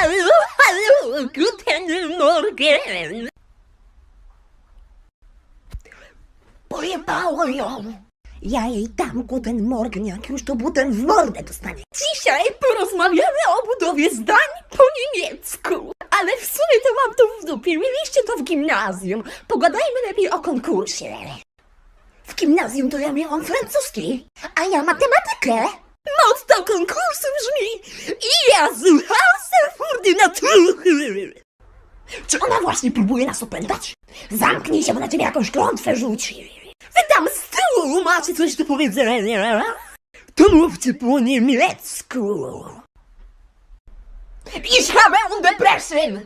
Hallo, hallo, guten Morgen. Pojebało ją. Ja jej dam guten Morgen, jak już to butem w mordę dostanie. Dzisiaj porozmawiamy o budowie zdań po niemiecku. Ale w sumie to mam to w dupie. Mieliście to w gimnazjum. Pogadajmy lepiej o konkursie. W gimnazjum to ja miałam francuski, a ja matematykę. Motto konkursu brzmi Ja słucham natury. Czy ona właśnie próbuje nas opętać? Zamknij się, bo na ciebie jakąś klątwę rzuci. Wy tam z tyłu macie coś do powiedzenia? To mówcie po niemiecku. Ich habe un Depression.